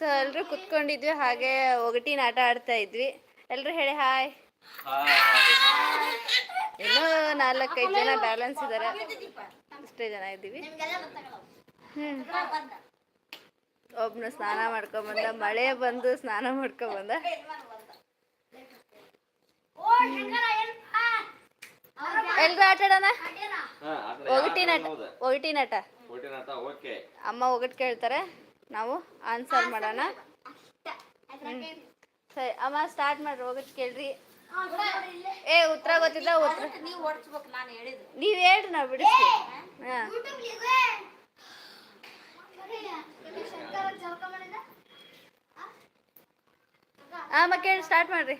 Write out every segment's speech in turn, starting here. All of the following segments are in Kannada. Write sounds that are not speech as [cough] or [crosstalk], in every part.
ಸೊ ಎಲ್ಲರೂ ಕುತ್ಕೊಂಡಿದ್ವಿ ಹಾಗೆ ಒಗಟಿನ ಆಟ ಆಡ್ತಾ ಇದ್ವಿ. ಎಲ್ಲರೂ ಹೇಳಿ ಹಾಯ್ ಇನ್ನೂ ನಾಲ್ಕೈದು ಜನ ಬ್ಯಾಲೆನ್ಸ್ ಇದ್ದಾರೆ ಅಷ್ಟೇ ಜನ ಇದ್ದೀವಿ. ಹ್ಮ್. ಒಬ್ನು ಸ್ನಾನ ಮಾಡ್ಕೊಂಬಂದ ಮಳೆ ಬಂದು ಸ್ನಾನ ಮಾಡ್ಕೊಂಬಂದ ಎಲ್ರು ಆಟ ಆಡೋಣ? ಒಗಟಿನ ಆಟ ಒಗಟಿನ ಆಟ ಓಕೆ ಅಮ್ಮ ಒಗಟ್ ಕೇಳ್ತಾರೆ. ನಾವು ಆನ್ಸರ್ ಮಾಡೋಣ. ಸರಿ ಅಮ್ಮ ಸ್ಟಾರ್ಟ್ ಮಾಡ್ರಿ ಹೋಗಿ ಕೇಳ್ರಿ. ಏ ಉತ್ತರ ಗೊತ್ತಿದ್ದ ಉತ್ತರ. ನೀವು ಓಡಿಸ್ಬೇಕು ನಾನು ಹೇಳಿದ್ದು ನೀವ್ ಹೇಳ್ರಿ ನಾವು ಬಿಡಿಸ್ತೀವಿ ಹಾ ಅಮ್ಮ ಕೇಳಿ ಸ್ಟಾರ್ಟ್ ಮಾಡ್ರಿ.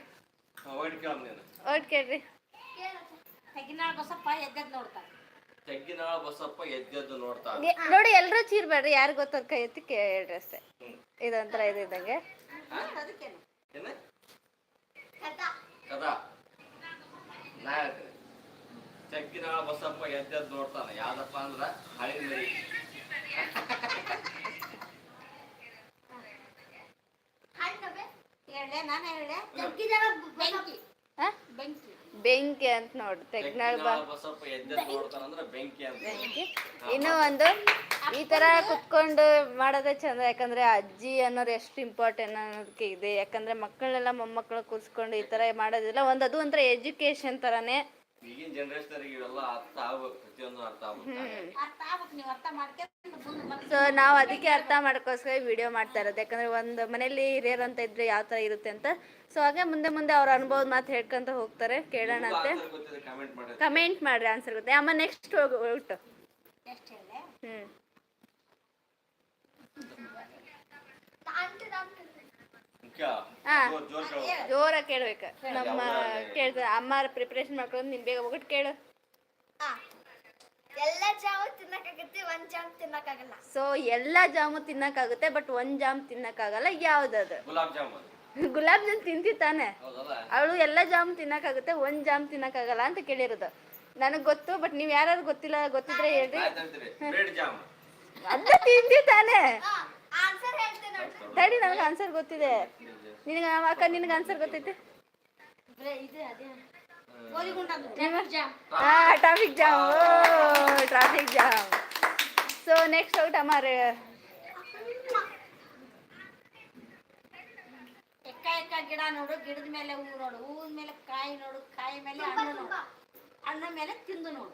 ಒಗಟ್ ಕೇಳ್ರಿ. ತೆಗಿನಾಳ ಬಸಪ್ಪ ಎದ್ದದ್ ನೋಡ್ತಾರೆ. ತೆಗ್ಗಿನಾಳ ಬಸಪ್ಪ ಎದ್ದೆದ್ದು ನೋಡ್ತಾ ನೋಡಿ ಎಲ್ಲರೂ ಚೀರ್ಬೇಡ್ರಿ ಯಾರು ಗೊತ್ತದ ಕೈ ಎತ್ತಿ ಕೇಳ್ರಿ ಅಷ್ಟೇ. ಇದೊಂಥರ ಇದು ಇದ್ದಂಗೆ. ಕದಾ ನಾ ಹೇಳ್ತೀನಿ. ತೆಗ್ಗಿನಾಳ ಬಸಪ್ಪ ಎದ್ದೆದ್ದು ನೋಡ್ತಾನ. ಯಾವ್ದಪ್ಪ ಅಂದ್ರ ಹಳಿ ಮರಿ ಹೇಳೆ ನಾನು ಹೇಳೆ ಬೆಂಕಿ ಹಾ? ಬೆಂಕಿ. ಬೆಂಕಿ ಅಂತ ನೋಡಿ ತೆಗ್ನಾಳ್ ಬಾ. ಬೆಂಕಿ ಅಂತ ಇನ್ನೂ ಒಂದು ಈ ತರ ಕುತ್ಕೊಂಡು ಮಾಡೋದೇ ಚಂದ ಯಾಕಂದ್ರೆ ಅಜ್ಜಿ ಅನ್ನೋರು ಎಷ್ಟು ಇಂಪಾರ್ಟೆಂಟ್ ಅನ್ನೋದಕ್ಕೆ ಇದೆ. ಯಾಕಂದ್ರೆ ಮಕ್ಕಳನ್ನೆಲ್ಲ ಮೊಮ್ಮಕ್ಕಳು ಕೂರಿಸ್ಕೊಂಡು ಈ ತರ ಮಾಡೋದಿಲ್ಲ. ಒಂದು ಅದು ಒಂಥರ ಎಜುಕೇಶನ್ ತರಾನೇ ಈಗಿನ ಜನರೇಷನ್ ಇವೆಲ್ಲ ಅರ್ಥ ಆಗ್ಬೇಕು ಪ್ರತಿಯೊಂದು ಅರ್ಥ ಆಗ್ಬೇಕು. ಅರ್ಥ ಆಗ್ಬೇಕು ನೀವು ಅರ್ಥ ಮಾಡ್ಕೊಂಡು ಮುಂದೆ ಬಂದು. ಸೊ ನಾವು ಅದಕ್ಕೆ ಅರ್ಥ ಮಾಡ್ಕೋಸ್ಕರ ವಿಡಿಯೋ ಮಾಡ್ತಾ ಇರೋದು. ಯಾಕಂದ್ರೆ ಒಂದು ಮನೇಲಿ ಹಿರಿಯರ್ ಅಂತ ಇದ್ರೆ ಯಾವ ತರ ಇರುತ್ತೆ ಅಂತ. ಸೊ ಹಾಗೆ ಮುಂದೆ ಮುಂದೆ ಅವ್ರ ಅನುಭವದ ಮಾತು ಹೇಳ್ಕೊಂತ ಹೋಗ್ತಾರೆ. ಕೇಳೋಣ ಅಂತೆ. ಕಮೆಂಟ್ ಮಾಡಿ. ಕಮೆಂಟ್ ಮಾಡ್ರಿ ಆನ್ಸರ್ ಗೊತ್ತೆ. ಅಮ್ಮ ನೆಕ್ಸ್ಟ್ ಹೋಗು ಹ್ಮ್ ಮುಖ್ಯ ಹಾ. ಜೋರ್ ಕೇಳ್ಬೇಕ ಕೇಳು. ಜೋರಾಗಿ ಕೇಳ್ಬೇಕು. ನಮ್ಮ ಕೇಳ ಅಮ್ಮ ಪ್ರಿಪರೇಷನ್ ಮಾಡ್ಕೊಂಡು ನಿನ್ ಬೇಗ ಒಗಟ್ ಕೇಳು. ಎಲ್ಲ ಜಾಮು ತಿನ್ನಕ್ಕಾಗತ್ತೆ ಒಂದ್ ಜಾಮ್ ತಿನ್ನಕ್ಕಾಗಲ್ಲ. ಸೊ ಎಲ್ಲ ಜಾಮು ತಿನ್ನಕ್ಕಾಗುತ್ತೆ ಬಟ್ ಒಂದ್ ಜಾಮ್ ತಿನ್ನಕ್ಕಾಗಲ್ಲ ಯಾವ್ದದು? ಗುಲಾಬ್ ಜಾಮೂನ್. [laughs] ಗುಲಾಬ್ ಜಾಮ್ ತಿಂತಿತ್ತಾನೆ ಹೌದಲ್ಲ? ಅವಳು ಎಲ್ಲ ಜಾಮ್ ತಿನ್ನಕ್ಕಾಗುತ್ತೆ ಒಂದ್ ಜಾಮ್ ತಿನ್ನಕ್ಕಾಗಲ್ಲ ಅಂತ ಕೇಳಿರೋದು. ನನಗ್ ಗೊತ್ತು ಬಟ್ ನೀವ್ ಯಾರು ಗೊತ್ತಿಲ್ಲ ಗೊತ್ತಿದ್ರೆ ಹೇಳ್ರಿ. ಅಂತ ತಂತೀನಿ ಬ್ರೆಡ್ ಜಾಮ್ ಅದ ತಿಂತಿ ತಡಿ ನನಗೆ ಆನ್ಸರ್ ಗೊತ್ತಿದೆ. ನಿನಗ ಅಕ್ಕ ನಿನಗೆ ಆನ್ಸರ್ ಗೊತ್ತೈತೆ? ಟ್ರಾಫಿಕ್ ಜಾಮ್ ಟ್ರಾಫಿಕ್ ಜಾಮ್ ಓ traffic jam so next out ಅಮ್ಮಾರೆ ಎಕ್ಕ ಎಕ್ಕ ಗಿಡ ನೋಡು ಗಿಡದ ಮೇಲೆ ಹೂ ನೋಡು ಹೂವಿನ ಮೇಲೆ ಕಾಯಿ ನೋಡು ಕಾಯಿ ಮೇಲೆ ಹಣ್ಣು ನೋಡು. ಹಣ್ಣ ಮೇಲೆ ತಿಂದು ನೋಡು.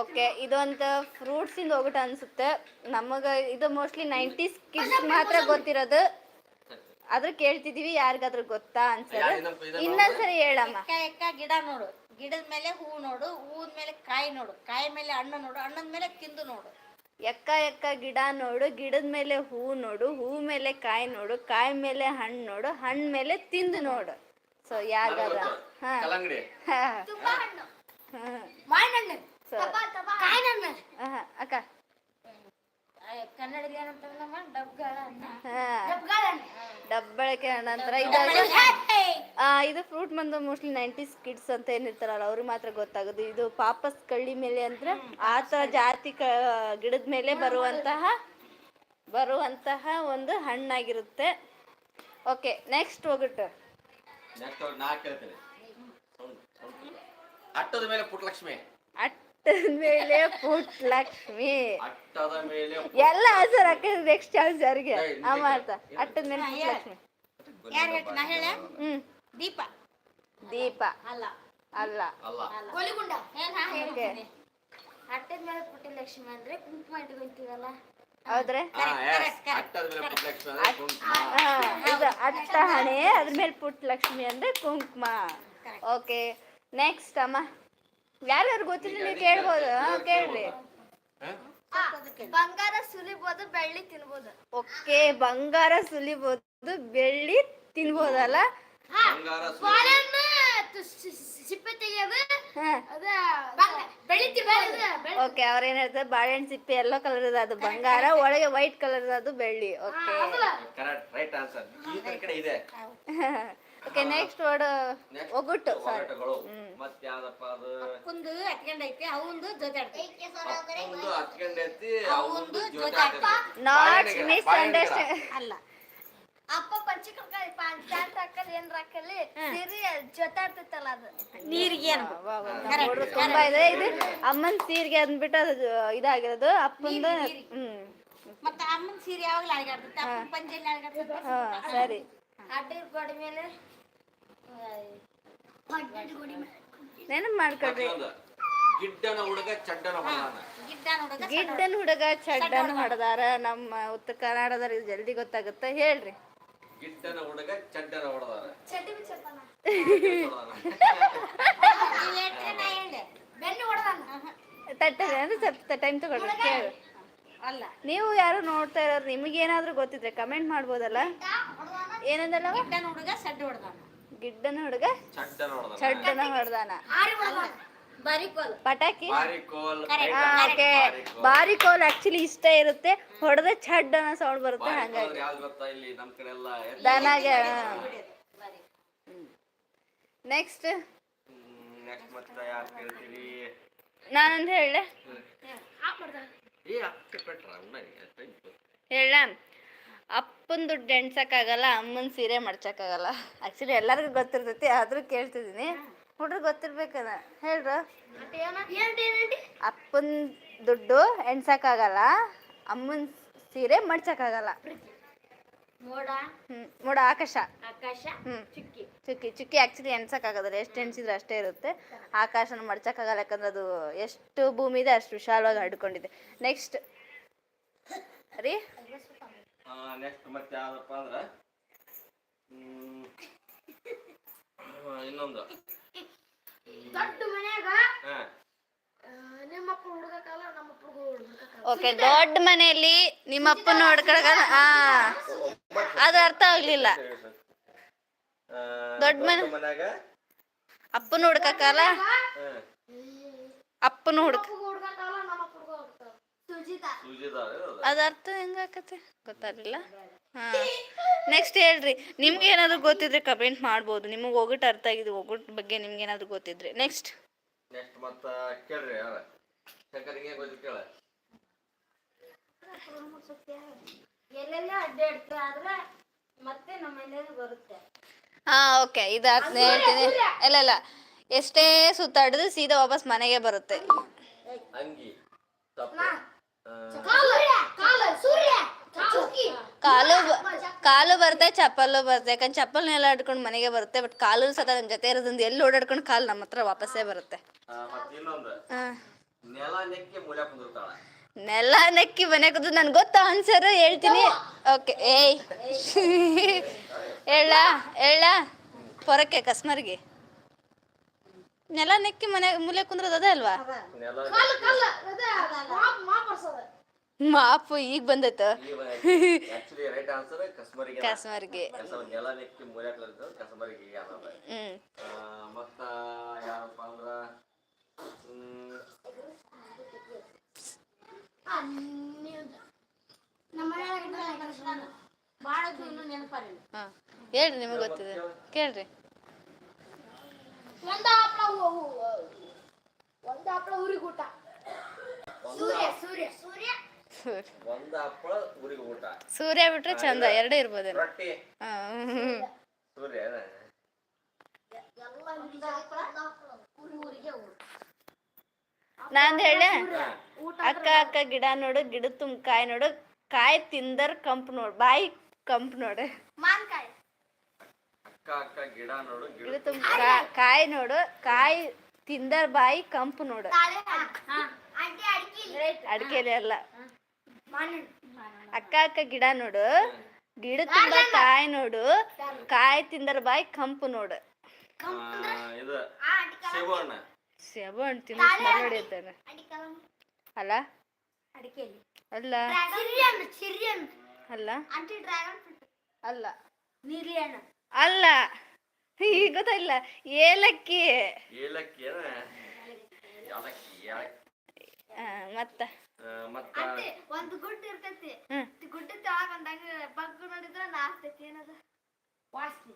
ಓಕೆ ಇದೊಂದು ಫ್ರೂಟ್ಸ್ ಇಂದ ಹೋಗ್ಬಿಟ್ಟು ಅನ್ಸುತ್ತೆ. ನಮಗ ಇದು ಮೋಸ್ಟ್ಲಿ ನೈಂಟೀಸ್ ಕಿಡ್ಸ್ ಮಾತ್ರ ಗೊತ್ತಿರೋದು. ಆದ್ರೂ ಕೇಳ್ತಿದೀವಿ ಯಾರಿಗಾದ್ರೂ ಗೊತ್ತಾ ಅನ್ಸಲ್ಲ ಇನ್ನೊಂದ್ಸರಿ ಹೇಳಮ್ಮ. ಎಕ್ಕ ಎಕ್ಕ ಗಿಡ ನೋಡು. ಗಿಡದ ಮೇಲೆ ಹೂ ನೋಡು ಹೂದ ಮೇಲೆ ಕಾಯಿ ನೋಡು. ಕಾಯಿ ಮೇಲೆ ಹಣ್ಣು ನೋಡು ಹಣ್ಣದ ಮೇಲೆ ತಿಂದು ನೋಡು. ಎಕ್ಕ ಎಕ್ಕ ಗಿಡ ನೋಡು ಗಿಡದ ಮೇಲೆ ಹೂ ನೋಡು ಹೂ ಮೇಲೆ ಕಾಯಿ ನೋಡು ಕಾಯಿ ಮೇಲೆ ಹಣ್ಣು ನೋಡು ಹಣ್ಣು ಮೇಲೆ ತಿಂದು ನೋಡು. ಸೊ ಯಾರ್ಗಾದ ಹಾ. ಹಾ. ಹಾ. ಸೊ ಅಕ್ಕ. ಕನ್ನಡದಲ್ಲಿ ಡಬ್ಗಳ ಡಬ್ಬಳಕೆ ನಂತರ ಇದು ಇದು ಫ್ರೂಟ್ ಬಂದು ಮೋಸ್ಟ್ಲಿ ನೈಂಟೀಸ್ ಕಿಡ್ಸ್ ಅಂತ ಏನಿರ್ತಾರಲ್ಲ ಅವ್ರಿಗೆ ಮಾತ್ರ ಗೊತ್ತಾಗೋದು. ಇದು ಪಾಪಸ್ ಕಳ್ಳಿ ಮೇಲೆ ಅಂದ್ರೆ ಆ ಥರ ಜಾತಿ ಕ ಗಿಡದ ಮೇಲೆ ಬರುವಂತಹ ಬರುವಂತಹ ಒಂದು ಹಣ್ಣಾಗಿರುತ್ತೆ. ಓಕೆ ನೆಕ್ಸ್ಟ್ ಹೋಗ್ಬಿಟ್ಟು. ನೆಕ್ಸ್ಟ್ ನಾ ಕೇಳ್ತೀನಿ. Sound- sound. ಅಟ್ಟದ ಮೇಲೆ ಪುಟ್ಟಲಕ್ಷ್ಮಿ ಅಟ್ಟದ ಮೇಲೆ ಪುಟ್ ಲಕ್ಷ್ಮಿ ಅಟ್ಟದ ಮೇಲೆ ಎಲ್ಲ ಹೆಸರು ಹಾಕಿದ್ರೆ ನೆಕ್ಸ್ಟ್ ಚಾನ್ಸ್ ಯಾರಿಗೆ ಆ ಮಾಡ್ತಾ ಅಟ್ಟದ ಮೇಲೆ ಪುಟ್ ಲಕ್ಷ್ಮಿ ಯಾರು ಹೇಳ್ತೀನಿ ನಾ ಹೇಳ ಹ್ಮ್. ದೀಪ. ದೀಪ. ಅಲ್ಲ. ಅಲ್ಲ. ಹೇಳ್ತೀನಿ. ಹಟ್ಟದ ಮೇಲೆ ಪುಟ್ಟ ಲಕ್ಷ್ಮಿ ಅಂದ್ರೆ ಕುಂಕುಮ ಇಟ್ಕೊಂತೀವಲ್ಲ ಹೌದ್ರೆ? ಹಾ, yes. ಅಟ್ಟದ ಮೇಲೆ ಪುಟ್ಟಲಕ್ಷ್ಮಿ ಅಂದ್ರೆ ಕುಂಕುಮ. ಇದು ಅಟ್ಟ ಹಣೆ ಅದ್ರ ಮೇಲೆ ಪುಟ್ಟ ಲಕ್ಷ್ಮಿ ಅಂದ್ರೆ ಕುಂಕುಮ. ಓಕೆ. ನೆಕ್ಸ್ಟ್ ಅಮ್ಮ. ಯಾರ್ಯಾರು ಗೊತ್ತಿಲ್ಲ ನೀವು ಕೇಳ್ಬೋದು. ಕೇಳ್ರಿ? ಬಂಗಾರ ಸುಲಿಬೋದು ಬೆಳ್ಳಿ ತಿನ್ಬೋದು. ಓಕೆ ಬಂಗಾರ ಸುಲಿಬೋದು ಬೆಳ್ಳಿ ತಿನ್ಬೋದಲ್ಲ? ಓಕೆ ಓಕೆ ಅವ್ರೇನ್ ಹೇಳ್ತಾರೆ? ಬಾಳೆಹಣ್ಣು ಸಿಪ್ಪೆ ಎಲ್ಲೋ ಕಲರ್ ಅದು ಬಂಗಾರ ಒಳಗೆ ವೈಟ್ ಕಲರ್ ಅದು ಬೆಳ್ಳಿ. ಓಕೆ. ಓಕೆ ನೆಕ್ಸ್ಟ್ ವರ್ಡ್ ಒಗುಟ್ಟು ಒಗ್ಗುಟ್ಟು ಸಾರಿ ಒಗಟುಗಳು. ಮತ್ತೆ ಯಾವ್ದಪ್ಪ ಅದು? ಕುಂದು ಹತ್ಕೊಂಡೈತಿ ಅವಂದು ಜೊತೆ ಒಂದು ಹತ್ಕೊಂಡೈತಿ ಅವಂದು ಅವಂದು ಜೊತೆ ನಾಟ್ ಮಿಸ್ ಅಂಡರ್ಸ್ಟ್ಯಾಂಡ್ ಅಲ್ಲ. ಅಪ್ಪ ಪಂಚಿ ಕಲ್ಕಲ್ಲಿ ಪ್ಯಾಂಟ್ ಹಾಕಲ್ಲಿ ಏನ್ ಹಾಕಲಿ ಸಿರಿ ಜೊತೆ ಇರ್ತೈತಲ್ಲ ಅದು. ನೀರಿಗೆ ಏನು ತುಂಬಾ ಇದೆ. ಇದು ಅಮ್ಮನ್ ಸೀರೆಗೆ ಅಂದ್ಬಿಟ್ಟು ಅದು ಇದಾಗಿರೋದು. ಅಪ್ಪಂದು ಹ್ಮ್. ಮತ್ತೆ ಅಮ್ಮನ್ ಸೀರೆ ಯಾವಾಗಲೂ ಅಳಗಾಡ್ತೈತೆ ಪಂಚಲ್ಲಿ ಪಂಜೆಲ್ಲಿ ಅಳಗಾಡ್ತೈತೆ ಹಾ ಸರಿ. ಅಡ್ಡ ಗೋಡೆ ಮೇಲೆ ನೆನಪು ಮಾಡ್ಕೊಳ್ರಿ. ಮತ್ತೊಂದು ಗಿಡ್ಡನ ಹುಡುಗ ಚಡ್ಡನ ನೋಡೋದ ಗಿಡ್ಡನ್ ಹುಡುಗ ಚಡ್ಡನ ಹೊಡೆದಾರ. ನಮ್ಮ ಉತ್ತರ ಕನ್ನಡದವ್ರಿಗೆ ಇದು ಜಲ್ದಿ ಗೊತ್ತಾಗುತ್ತೆ. ಹೇಳ್ರಿ. ಗಿಡ್ಡನ ಹುಡುಗ ಚಡ್ಡನ ಹೊಡೆದಾರ ಚಡ್ಡಿ ಹೊಡೆದಾನ ತಟ್ಟರಿ ಅಂದ್ರೆ ಸ್ವಲ್ಪ ಟೈಮ್ ತಗೊಳ್ರಿ. ಕೇಳು. ಅಲ್ಲ. ನೀವು ಯಾರು ನೋಡ್ತಾ ಇರೋರು ನಿಮಗೆ ಏನಾದ್ರೂ ಗೊತ್ತಿದ್ರೆ ಕಮೆಂಟ್ ಮಾಡ್ಬೋದಲ್ಲ? ಏನಂದಲ್ಲ ಹುಡುಗ ಸಡ್ಡ ಹೊಡ್ದಾನ. ಗಿಡ್ಡನ ಹುಡುಗ ಚಡ್ಡನ ಹೊಡೆದಾನ. ಪಟಾಕಿ ಬಾರಿ ಕೋಲ್. Correct. ಓಕೆ ಬಾರಿ ಕೋಲ್. ಆಕ್ಚುಲಿ ಇಷ್ಟ ಇರುತ್ತೆ. ಹೊಡೆದ ಚಡ್ ಅನ್ನೋ ಸೌಂಡ್ ಬರುತ್ತೆ ಬಾರಿ ಹಂಗಾಗಿ. ದನಾಗ ಯಾವ್ದು ಗೊತ್ತಾ ಇಲ್ಲಿ ನಮ್ ಕಡೆ ಎಲ್ಲ? ದನಾಗೆ ನೆಕ್ಸ್ಟ್ ನಾನೊಂದು ಹೇಳ ಹೇಳ ಅಪ್ಪನ ದುಡ್ಡು ಎಣ್ಸಕ್ಕಾಗಲ್ಲ ಅಮ್ಮನ ಸೀರೆ ಮಡ್ಚಕ್ಕಾಗಲ್ಲ ಆಕ್ಚುಲಿ ಎಲ್ಲರಿಗೂ ಗೊತ್ತಿರ್ತೈತಿ ಆದರೂ ಕೇಳ್ತಿದ್ದೀನಿ. ಹುಡ್ರು ಗೊತ್ತಿರ್ಬೇಕಲ್ಲ. ಹೇಳ್ರ? ಅಪ್ಪನ ದುಡ್ಡು ಎಣ್ಸಕ್ಕಾಗಲ್ಲ ಅಮ್ಮನ ಸೀರೆ ಮಡ್ಚಕ್ಕಾಗಲ್ಲ ಮೋಡ. ಹ್ಮ್ ಮೋಡ ಆಕಾಶ. ಆಕಾಶ ಹ್ಮ್. ಚುಕ್ಕಿ. ಚುಕ್ಕಿ ಚುಕ್ಕಿ ಆಕ್ಚುಲಿ ಎಣ್ಸಕ್ಕಾಗಲ್ಲ ಎಷ್ಟು ಎಣ್ಸಿದ್ರೆ ಅಷ್ಟೇ ಇರುತ್ತೆ. ಆಕಾಶನ ಮಡ್ಚಕ್ಕಾಗಲ್ಲ ಯಾಕಂದ್ರೆ ಅದು ಎಷ್ಟು ಭೂಮಿ ಇದೆ ಅಷ್ಟು ವಿಶಾಲವಾಗಿ ಹರಡ್ಕೊಂಡಿದೆ ನೆಕ್ಸ್ಟ್ ರೀ? ನೆಕ್ಸ್ಟ್ ಮತ್ತೆ ಯಾವ್ದಪ್ಪ ಅಂದ್ರೆ? ಹ್ಮ್, ಆ, ಇನ್ನೊಂದು. ದೊಡ್ಡ ಮನೆಯಾಗ? ಹಾ. ನಿಮ್ಮಪ್ಪ ಹುಡುಗಕ್ಕಲ್ಲ ನಮ್ಮಪ್ಪ ಹುಡುಗಕ್ಕಲ್ಲ. ಓಕೆ ದೊಡ್ಡ ಮನೆಯಲ್ಲಿ ನಿಮ್ಮ ಅಪ್ಪನ ನೋಡ್ಕೊಳಕಲ್ಲ ಆ. ಅದು ಅರ್ಥ ಆಗ್ಲಿಲ್ಲ. ದೊಡ್ಡ ಮನೆ- ಅಪ್ಪನ ಹುಡ್ಕಕ್ಕಲ್ಲ ಹಾ, ಅಪ್ಪನ ಹುಡ್ಕ ಹುಡುಗಕ್ಕಲ್ಲ ನಮ್ಮಪ್ಪ ಹುಡುಗ ಸುಜಿತ ಸೂಜಿದಾರ ಅದು. ಅರ್ಥ ಹೆಂಗಾಕತ್ತೆ ಗೊತ್ತಾಗ್ಲಿಲ್ಲ? ಹಾ. ನೆಕ್ಸ್ಟ್ ಹೇಳ್ರಿ. ನಿಮ್ಗೆ ಏನಾದ್ರು ಗೊತ್ತಿದ್ರೆ ಕಮೆಂಟ್ ಮಾಡ್ಬೋದು. ನಿಮಗೆ ಒಗಟ್ ಅರ್ಥ ಆಗಿದೆ ಒಗಟ್ ಬಗ್ಗೆ ನಿಮ್ಗೆ ಏನಾದ್ರು ಗೊತ್ತಿದ್ರೆ. ನೆಕ್ಸ್ಟ್ ನೆಕ್ಸ್ಟ್ ಮತ್ತ ಕೇಳ್ರಿ ಯಾರ ಶಂಕರ್ ಹಿಂಗೆ ಗೊತ್ತು ಕೇಳ. ಎಲ್ಲೆಲ್ಲ ಅಡ್ಡಾಡ್ತಾ ಆದ್ರೆ ಮತ್ತೆ ನಮ್ಮ ಮನೆಯಲ್ಲಿ ಬರುತ್ತೆ. ಹಾ ಓಕೆ ಇದು ಹೇಳ್ತೀನಿ. ಇಲ್ಲ ಇಲ್ಲ. ಎಷ್ಟೇ ಸುತ್ತಾಡಿದ್ರು ಸೀದಾ ವಾಪಸ್ ಮನೆಗೆ ಬರುತ್ತೆ. ಅಂಗಿ. ಕಾಲ ಕಾಲು ಬರುತ್ತೆ ಚಪ್ಪಲು ಬರುತ್ತೆ ಯಾಕಂದ್ರೆ ಚಪ್ಪಲ್ನೆಲ್ಲ ಆಡ್ಕೊಂಡು ಮನೆಗೆ ಬರುತ್ತೆ ಬಟ್ ಕಾಲು ಸತ ನಮ್ ಜೊತೆ ಇರೋದ್ರಿಂದ ಎಲ್ಲಿ ಓಡಾಡ್ಕೊಂಡು ಕಾಲು ನಮ್ಮ ಹತ್ರ ವಾಪಸ್ಸೇ ಬರುತ್ತೆ. ನೆಲ ನೆಕ್ಕಿ ನೆಲ ಮನೆ ಕೂತು ನನ್ ಗೊತ್ತ ಆನ್ಸರ್ ಹೇಳ್ತೀನಿ. ಓಕೆ ಏಯ್. ಹೇಳ ಹೇಳ. ಪೊರಕ್ಕೆ ಕಸ್ಮರ್ಗೆ. ನೆಲ ನೆಕ್ಕಿ ಮನೆ ಮೂಲೆ ಕುಂದ್ರದ ಅದ ಅಲ್ವಾ? ಮಾಪು ಈಗ ಬಂದೈತು. ಕಸ್ಮರಿಗೆ. ಹ್ಮ್. ಮತ್ತ ಯಾರಪ್ಪ ಅಂದ್ರ ಹೇಳ್ರಿ ನಿಮಗೆ ಗೊತ್ತಿದೆ. ಕೇಳ್ರಿ. ಒಂದ ಹಪ್ಪಳ ಒಂದ ಹಪ್ಪಳ ಊರಿಗೆ ಊಟ ಸೂರ್ಯ ಸೂರ್ಯ ಸೂರ್ಯ ಒಂದ ಹಪ್ಪಳ ಊರಿಗೆ ಊಟ ಸೂರ್ಯ ಬಿಟ್ರೆ ಚಂದ ಎರಡೇ ಇರ್ಬೋದು ರೊಟ್ಟಿ. ಸೂರ್ಯ ನಾನ್ ಹೇಳ ಅಕ್ಕ ಅಕ್ಕ ಗಿಡ ನೋಡು ಗಿಡ ತುಂಬ ಕಾಯಿ ನೋಡು ಕಾಯಿ ತಿಂದರ್ ಕಂಪ್ ನೋಡು ಬಾಯಿ ಕಂಪ್ ನೋಡು. ಮಾನ್ಕಾಯಿ ಗಿಡ ನೋಡು ಗಿಡ ಗಿಡ ತುಂಬ ಕಾಯಿ ನೋಡು ಕಾಯಿ ತಿಂದರ್ ಬಾಯಿ ಕಂಪು ನೋಡು. ಅಡಿಕೆಲೆ ಅಲ್ಲ. ಅಕ್ಕ ಅಕ್ಕ ಗಿಡ ನೋಡು. ಗಿಡ ತುಂಬ ಕಾಯಿ ನೋಡು. ಕಾಯಿ ತಿಂದರ್ ಬಾಯಿ ಕಂಪು ನೋಡು. ಇದು ಶಿವಣ್ಣ ಸೇಬು ಹಣ್ಣು ತಿಂದು ಸ್ಮೆಲ್ ಹೊಡಿತಾನೆ ಅಡಿಕೆ ಅಲ್ಲ. ಅಲ್ಲ? ಅಲ್ಲ. ಡ್ರ್ಯಾಗನ್ ಅಲ್ಲ. ನೀಲಿ ಹಣ್ಣು ಅಲ್ಲ ಈಗ ಗೊತ್ತಿಲ್ಲ ಏಲಕ್ಕಿ ಏಲಕ್ಕಿ ಮತ್ತ? ಮತ್ತ? ಒಂದು ಗುಡ್ಡ ಇರ್ತೈತಿ. ಗುಡ್ಡ ತೆಳಗಂದಾಗ ಬಗ್ಗು ನೋಡಿದ್ರ ನಾಸ್ತೈತಿ ಏನದ ವಾಸನೆ.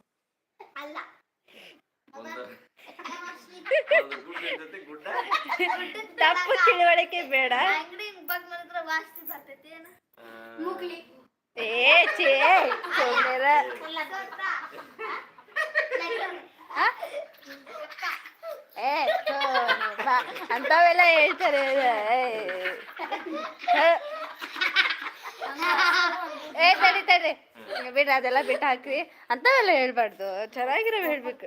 ಅಲ್ಲ. ಒಂದು ವಾಸ್ನಿ. ಒಂದು ತಪ್ಪು ತೆಳಗ ತಿಳುವಳಿಕೆ ಬೇಡ. ಅಂಗಡಿ ಬಗ್ ನೋಡಿದ್ರ ವಾಸ್ತಿ ಬರ್ತೈತಿ ಏನ? ಮುಗ್ಲಿ ಸುಮ್ನಿರ ಆ? ಏ ಅಂಥವೆಲ್ಲ ಹೇಳ್ತಾರೆ. ಏ. ಏ ತಡಿ ತಡಿ. ಬಿಡ್ರಿ ಅದೆಲ್ಲ ಬಿಟ್ಟು ಹಾಕ್ರಿ. ಅಂಥವೆಲ್ಲ ಹೇಳ್ಬಾರ್ದು. ಚೆನ್ನಾಗಿರೋ ಹೇಳ್ಬೇಕು.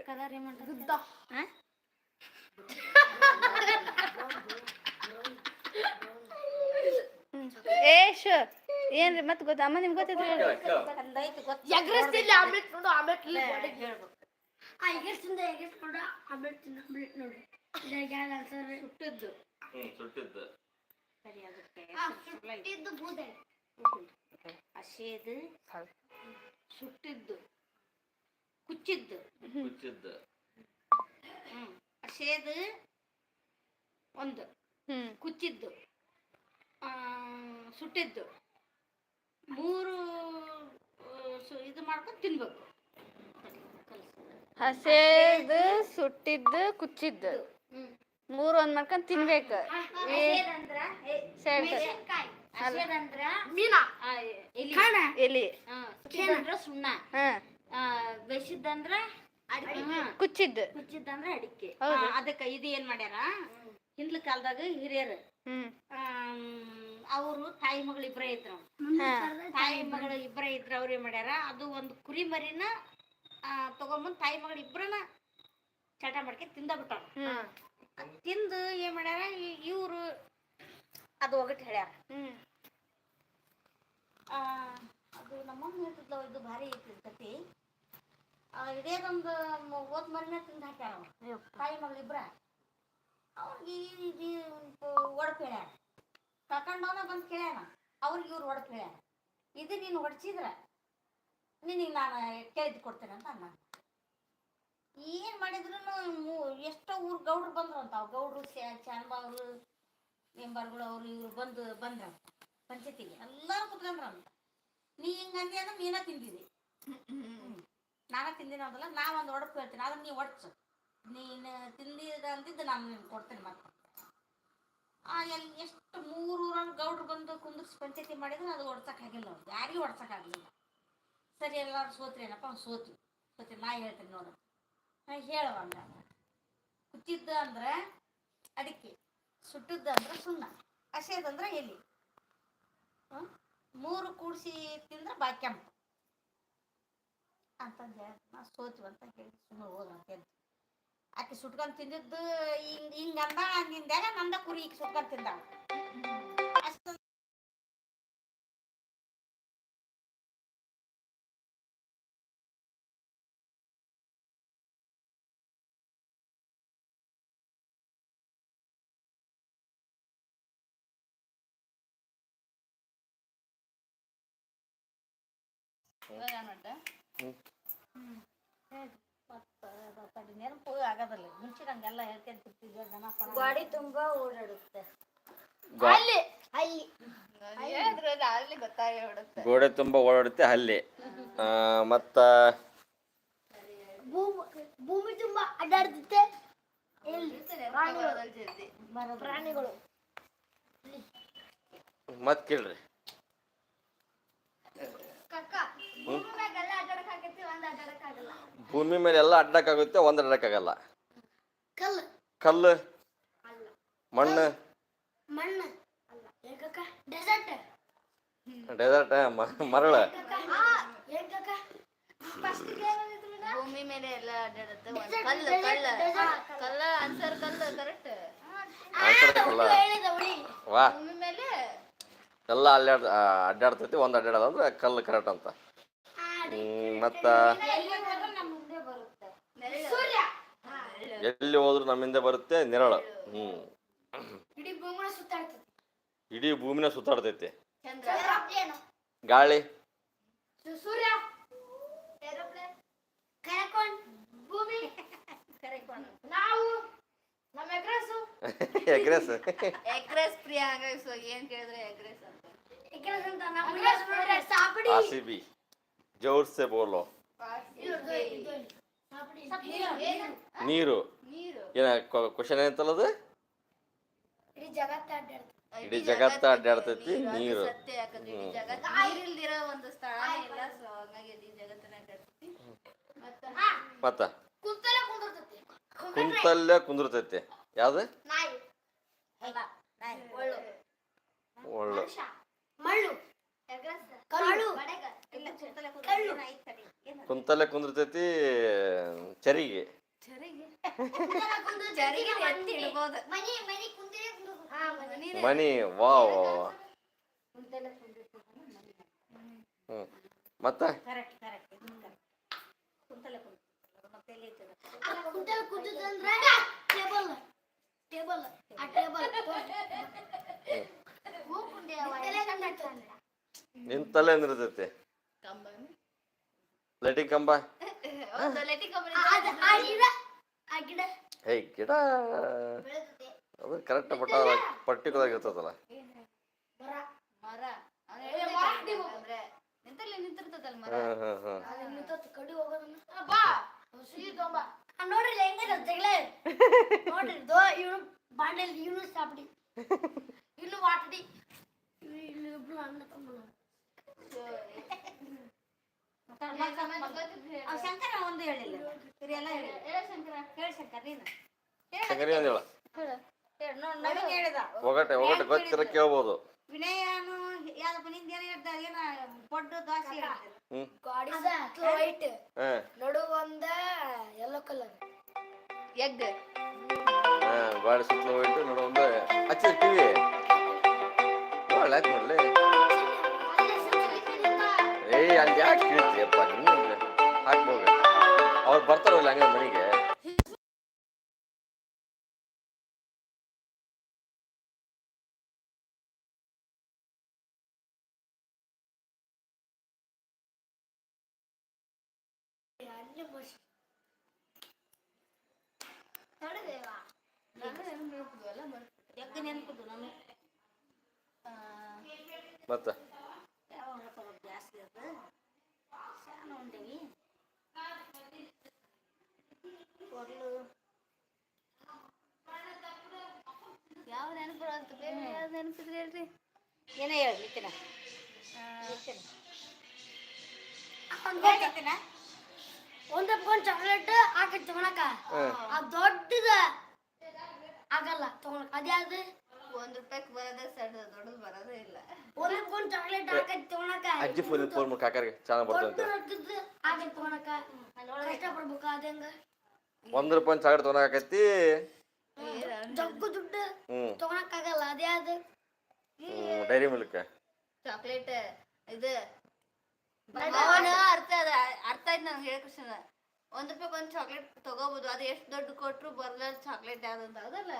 ಏ ಶು. ಏನ್ರಿ ಮತ್ತೆ ಗೊತ್ತಾ ಅಮ್ಮ ನಿಮ್ಗೆ ಗೊತ್ತಿದ್ರೆ ಎಗ್ರೆಸ್ತಿಲ್ಲ ಆಮ್ಲೆಟ್ ನೋಡು ಆಮ್ಲೆಟ್ ಹೇಳ್ಬೇಕು. ಎಗ್ರೆಸ್ತಿಂದ ಎಗ್ರೆಸ್ ನೋಡು ಆಮ್ಲೆಟ್ ತಿಂದ ಆಮ್ಲೆಟ್ ನೋಡು. ಸುಟ್ಟಿದ್ದು. ಹ್ಮ್ ಸುಟ್ಟಿದ್ದು. ಸರಿ ಅದಕ್ಕೆ ಇದು ಬೂದೆ. ಹಸೇದು ಸುಟ್ಟಿದ್ದು. ಕುಚ್ಚಿದ್ದು. ಕುಚ್ಚಿದ್ದು. ಹಸೇದು ಒಂದು. ಹ್ಮ್. ಕುಚ್ಚಿದ್ದು. ಆ, ಸುಟ್ಟಿದ್ದು. ಮೂರು ಇದು ಮಾಡ್ಕೊಂಡು ತಿನ್ಬೇಕು. ಹಸೇದು ಸುಟ್ಟಿದ್ದು ಕುಚ್ಚಿದ್ದು. ಮೂರು ಒಂದ್ ಮಾಡ್ಕೊಂಡ್ ತಿನ್ಬೇಕು. ಹಸೇದಂದ್ರ ಸೇರ್ತ ಹಸೇದಂದ್ರ ಮೀನಾ? ಆ, ಎಲಿ. ಸುಣ್ಣ. ಹಾ. ಆ, ಬೆಸಿದ್ದಂದ್ರ ಕುಚ್ಚಿದ್ದು. ಕುಚ್ಚಿದ್ದಂದ್ರ ಅಡಿಕೆ. ಅದಕ್ಕ ಅದಕ್ಕೆ ಇದು ಏನ್ ಮಾಡ್ಯಾರ? ಹಿಂದ್ಲ ಕಾಲದಾಗ ಹಿರಿಯರು. ಹ್ಮ್. ಅವರು ತಾಯಿ ಮಗಳು ಇಬ್ರೇ ಇದ್ರು. ತಾಯಿ ಮಗಳು. ಇಬ್ಬರೇ ಇದ್ರು ಅವ್ರೇ ಏನ್ ಮಾಡ್ಯಾರ? ಅದು ಒಂದು ಕುರಿ ಮರಿನ ಆ, ತಗೊಂಬಂದ್ ತಾಯಿ ಮಗಳು ಇಬ್ಬರನ್ನ ಚಟ ಮಾಡ್ಕೊಂಡು ತಿಂದ ಬಿಟ್ಟಾರ ತಿಂದು ಏನ್ ಮಾಡ್ಯಾರ? ಇವ್ರು ಅದು ಒಗಟ್ ಹೇಳ್ಯಾರ. ಹ್ಮ್. ಆ, ಅದು ನಮ್ಮಮ್ಮ ಹೇಳ್ತಿದ್ಲ ಇದು ಭಾರಿ ಐತಿ ಕತಿ ಇದೇದೊಂದು ಓದ್ ಮರಿನ ತಿಂದು ಹಾಕ್ಯಾರ ಅವ್ರು. ತಾಯಿ ಮಗಳು ಇಬ್ರ. ಅವ್ರಿಗೆ ಒಡಪ್ ಕರ್ಕೊಂಡವನ ಬಂದು ಕೇಳ್ಯಾನ. ಅವ್ರಿಗೆ ಇವ್ರು ಹೊಡೆದು ಹೇಳ್ಯಾರ ಇದು ನೀನು ಹೊಡ್ಸಿದ್ರ ನಿನಗೆ ನಾನು ಕೇಳಿದ್ ಕೊಡ್ತೇನೆ ಅಂತ ಅನ್ನ ಏನು ಮಾಡಿದ್ರು ಎಷ್ಟೋ ಊರು ಗೌಡ್ರು ಬಂದ್ರು ಅಂತ ಅವ್ರು ಗೌಡ್ರು ಚಾನ್ಬಾ ಅವರು ಮೆಂಬರ್ಗಳು ಅವರು ಇವ್ರು ಬಂದು ಬಂದ್ರ ಪಂಚಾಯತಿಗೆ. ಎಲ್ಲರೂ ಕುತ್ಕೊಂಡ್ರ ಅಂತ ನೀ ಹಿಂಗೆ ಅಂದಿ ಅಂದ್ರೆ ನೀನ ತಿಂದಿದಿ. ನಾನ ತಿಂದಿನ ಅಂತಲ್ಲ ನಾ ಒಂದು ಒಡಪ್ ಹೇಳ್ತೀನಿ ಅದನ್ನ ನೀ ಒಡ್ಸು ನೀನು ತಿಂದಿದ ಅಂತಿದ್ದು ನಾನು ನಿನ್ಗೆ ಕೊಡ್ತೇನೆ ಮತ್ತೆ. ಎಲ್ಲಿ ಎಷ್ಟು ಮೂರು ಊರಲ್ಲಿ ಗೌಡ್ರು ಬಂದು ಕುಂದಿರ್ಸಿ ಪಂಚಾಯತಿ ಮಾಡಿದ್ರು ಅದು ಆಗಿಲ್ಲ ಅವ್ರು. ಯಾರಿಗೂ ಹೊಡ್ಸೋಕ್ಕಾಗಲಿಲ್ಲ ಸರಿ ಎಲ್ಲರೂ ಸೋತ್ರಿ, ಏನಪ್ಪ? ಅವ್ನು ಸೋತಿ ಸೋತಿ ನಾ ಹೇಳ್ತೀನಿ ನೋಡು. ನಾ ಹೇಳವಂಗ ಕುಚ್ಚಿದ್ದು ಅಂದ್ರೆ ಅದಕ್ಕೆ ಸುಟ್ಟಿದ್ದ ಅಂದ್ರೆ ಸುಣ್ಣ ಹಸೇದಂದ್ರೆ ಎಲ್ಲಿ? ಮೂರು ಕೂಡಿಸಿ ತಿಂದ್ರೆ ಬಾಕ್ಯಂಪ ಅಂತಂದು ಹೇಳಿ ನಾ ಸೋತಿವಿ ಅಂತ ಹೇಳಿ ಸುಮ್ಮನೆ ಹೋದ ಅಂತ ಹೇಳಿ ಆಕೆ ಸುಟ್ಕೊಂಡು ತಿಂದಿದ್ದು ಹಿಂಗ್ ಹಿಂಗ ಅಂದ ಹಂಗಿಂದಾಗ ನಂದ ಕುರಿ ಈಗ ಸುಟ್ಕೊಂಡು ತಿಂದ. ಅಷ್ಟು ಇವಾಗ ಏನ್ ಮಾಡ್ದೆ? ತಡಿ ನೆನಪು ಆಗೋದಿಲ್ಲ. ಮುಂಚೆ ಹಂಗೆಲ್ಲ ಹೇಳ್ಕೊಂಡು ತಿರ್ತಿದ್ವಿ ಜನ ಗಾಡಿ ತುಂಬಾ ಓಡಾಡುತ್ತೆ. ಅಲ್ಲಿ ಅಲ್ಲಿ. ಅಲ್ಲಿ ಗೊತ್ತಾಗಿ ಬಿಡುತ್ತೆ ಗೋಡೆ ತುಂಬ ಓಡಾಡುತ್ತೆ ಅಲ್ಲಿ. ಆ, ಮತ್ತ ಭೂಮಿ ಭೂಮಿ ತುಂಬಾ ಅಡ್ಡಾಡುತ್ತೆ ಪ್ರಾಣಿಗಳು. ಮತ್ ಕೇಳ್ರಿ. ಕಕ್ಕ ಭೂಮಿ ಮೇಲೆ ಎಲ್ಲ ಅಡ್ಡಕ್ಕಾಗುತ್ತೆ ಒಂದ್ ಅಡ್ಡಕ್ಕಾಗಲ್ಲ. ಕಲ್ಲು. ಕಲ್ಲು. ಅಲ್ಲ. ಮಣ್ಣು. ಮಣ್ಣು. ಡೆಸರ್ಟ್ ಡೆಸರ್ಟ್ ಮರಳ. ಭೂಮಿ ಮೇಲೆ ಎಲ್ಲ ಅಡ್ಡಾಡುತ್ತೆ ಒಂದ್ ಕಲ್ಲು ಕಲ್ಲ. ಕಲ್ಲ ಆನ್ಸರ್ ಕಲ್ಲು ಕರೆಕ್ಟ್ ಆನ್ಸರ್ ಕಲ್ಲ. ವಾ. ಭೂಮಿ ಮೇಲೆ. ಎಲ್ಲ ಅಲ್ಲಾಡ್ ಅಡ್ಡಾಡ್ತೈತಿ ಒಂದ್ ಅಡ್ಡಾಡೋದು ಅಂದ್ರೆ ಕಲ್ಲು ಕರೆಕ್ಟ್ ಅಂತ. ಮತ್ತ? ಎಲ್ಲಿ ಹೋದ್ರು ನಮ್ಮ ಹಿಂದೆ ಬರುತ್ತೆ ಸೂರ್ಯ ಎಲ್ಲಿ ಹೋದ್ರು ನಮ್ಮಿಂದ ಬರುತ್ತೆ ನೆರಳು. ಹ್ಮ್. ಇಡೀ ಭೂಮಿನ ಸುತ್ತಾಡ್ತೈತಿ ಇಡೀ ಭೂಮಿನ ಚಂದ್ರ ಚಂದ್ರ ಏನು ಗಾಳಿ? ಸು- ಸೂರ್ಯ. ಏರೋಪ್ಲೇನ್ ಕರೆಕೊಂಡ್ ಭೂಮಿ. ನಾವು ನಮ್ಮ ಎಗ್ರೆಸು. ಎಗ್ರೆಸ್? ಎಗ್ರೆಸ್ ಪ್ರಿಯ ಹಂಗಾಗಿ ಸೊ ಏನ್ ಕೇಳಿದ್ರೆ ಎಗ್ರೆಸ್ ಅಂತ. ಎಗ್ರೆಸ್ ಅಂತ. ನಮ್ಮ ಎಗ್ರೆಸ್ ಆರ್ ಸಿ ಬಿ. ಜೋರ್ ಸೆ ಬೋಲೋ? ನೀರು. ನೀರು ಏನ ಕ್ವಶನ್ ಏನಂತಲ್ಲದು ಇಡೀ ಜಗತ್ತ ಅಡ್ಡಾಡ್ತೈತಿ ನೀರು. ಮತ್ತ? ಕುಂತಲ್ಲೇ ಕುಂದಿರ್ತೈತಿ. ಯಾವ್ದು? ನಾಯಿ. ಅಲ್ಲ ನಾಯಿ ಒಳ್ಳು. ಕುಂತಲೆ ಕುಂದಿರ್ತೈತಿ ಚರಿಗೆ ಮನೆ- ಎತ್ತಿ ಮನಿ ಮನಿ ಕುಂತಲೆ ಕುಂದಿರ್ತೈತಿ. ಹಾ, ಮನಿ. ಮನಿ ವಾವ್ ಮತ್ತ ಕರೆಕ್ಟ್ ಕರೆಕ್ಟ್ ಇದು correct. ಕುಂತಲೆ ಕುಂದಿರ್ತದೆ ಮತ್ತೆ ಎಲ್ಲಿ ಐತದ? ಕುಂತಲೆ ಕುಂದಿರ್ತೈತಿ ಅಂದ್ರೆ ಟೇಬಲ್ ಟೇಬಲ್ ಆ ಟೇಬಲ್ ನಿಂತಲ್ಲೇ ನಿಂದಿರ್ತೈತಿ ಲೈಟಿಂಗ್ ಕಂಬ ಆ ಗಿಡ ಆ ಗಿಡ ಹೇ ಗಿಡ ಬೆಳೆದೈತಿ ಅದು ಕರೆಕ್ಟ್ ಬಟ್ ಪರ್ಟಿಕ್ಯುಲರ್ ಇರ್ತದಲ್ಲ ಮರ ಮರ ಅವ್ನ್ ಏ, ಹೇಳ್ದೆ ಮರ ಕರೆಕ್ಟ್ ನೀವು. ಅಂದ್ರೆ ನಿಂತಲ್ಲಿ ನಿಂತಿರ್ತದಲ್ಲ ಮರ ಹ್ಮ್ ಹ್ಮ್ ಹ್ಮ್ ಅದು ನಿಂತೈತಿ, ಕಡಿ ಹೋಗೋದನ್ನ ಬಾ ಹಸಿ ತೊಂಬ ನೋಡ್ರಿ ಹೆಂಗದ ಜಗಳ ನೋಡ್ರಿ ದೋ ಇವನು ಬಾಂಡಲ್ ಇವನು ಸಾಪಿಡಿ ಇನ್ನು ವಾಟಡಿ ಇನ್ನು ಇಬ್ರು ಅಣ್ಣ ತಮ್ಮನ ಅವ್ [laughs] ಶಂಕರ ಒಂದು ಹೇಳಿಲ್ಲ. ಹೇಳಿ ಹೇಳಿ ಶಂಕರ ನೀನು. ಶಂಕರಿ ಅಂದೇಳ ಹೇಳು? ನೋಡ್ ನವೀನ್ ಹೇಳಿದ. ಒಗಟೆ ಒಗಟೆ ಗೊತ್ತಿರ ಕೇಳ್ಬೋದು. ವಿನಯನು ಯಾವ್ದಪ್ಪ ನಿಂದ ಏನ್ ಹೇಳ್ದ ಏನ ಪೊಡ್ಡು ದಾಸಿ ಗಾಡಿ ವೈಟ್ ನಡು ಒಂದ ಎಲ್ಲೋ ಕಲರ್ ಎಗ್ ಹಾ ಗಾಡಿ ಸುತ್ತಲೂ ಹೋಯ್ತು ನೋಡು ಒಂದು ಹಚ್ಚಿದ ಟಿವಿ ಒಳ್ಳೆ ಆಯ್ತು ನೋಡ್ಲಿ? ಅಲ್ಲಿ ಯಾಕೆ ಕೇಳ್ತೀಯಪ್ಪ ನಿಮ್ಗೆ ಹಾಕ್ಬೋದು ಅವ್ರು ಬರ್ತಾರಲ್ಲ ಹಂಗೆ ಮನೆಗೆ ಅಲ್ಲಿ ಬಸ್ ಎಗ್ ನೆನ್ಪುದು ನಾನು ಮತ್ತ ಯಾವಾಗ ಜಾಸ್ತಿ ಅದು ಶಾನ ಉಂಡೇವಿ ಕೊಡ್ಲು ಯಾವ ಬರೋದು ಬೇರೆ ಯಾವ್ದು ನೆನಪಿದ್ರೆ ಹೇಳ್ರಿ? ಏನೇ ಹೇಳಿ ನಿತಿನ ನಿತಿನ ಒಂದ್ ಒಂದ್ ಚಾಕ್ಲೇಟ್ ಹಾಕಿ ತಗೊಳಕ. ಆ ದೊಡ್ಡದ ಆಗಲ್ಲ ತಗೊಳಕ್. ಅದ್ಯಾವ್ದು ಒಂದ್ ರೂಪಾಯಿ ಬರೋದೇ ಸಣ್ಣ ದೊಡ್ಡದು ಬರೋದೇ ಇಲ್ಲ. ಒಂದ್ ಒಂದ್ ಚಾಕ್ಲೇಟ್ ಹಾಕಿ ತಗೊಳಕ. ಅಜ್ಜಿ ಫೋನ್ ಫೋನ್ ಮಾಡಿ ಕಾಕರಿಗೆ ಚೆನ್ನಾಗಿ ದೊಡ್ಡ ಬರ್ತಂತೆ ರೊಕ್ಕದ ಹಾಕಿ ತಗೊಳಕ. ಕಷ್ಟ ಪಡ್ಬೇಕು ಅದಂಗ? ಒಂದ್ ರೂಪಾಯಿ ಚಾಕ್ಲೇಟ್ ತೊಗೊಳಕತ್ತಿ ಜಗ್ಗು ದುಡ್ಡು ಹ್ಮ್. ತಗೊಳಕ್ ಅದೇ ಅದು. ಹ್ಮ್ ಡೈರಿ ಮಿಲ್ಕ್. ಚಾಕ್ಲೇಟ್ ಇದು ಅವನ ಅರ್ಥ ಅದ ಅರ್ಥ ಆಯ್ತು ನಂಗೆ ಹೇಳಿ ಕೃಷ್ಣ ಒಂದ್ ರೂಪಾಯಿ ಒಂದ್ ಚಾಕ್ಲೇಟ್ ತಗೋಬಹುದು ಅದು ಎಷ್ಟು ದೊಡ್ಡ ಕೊಟ್ರು ಬರಲ್ಲ ಚಾಕ್ಲೇಟ್ ಯಾವ್ದಂತ ಅದಲ್ಲ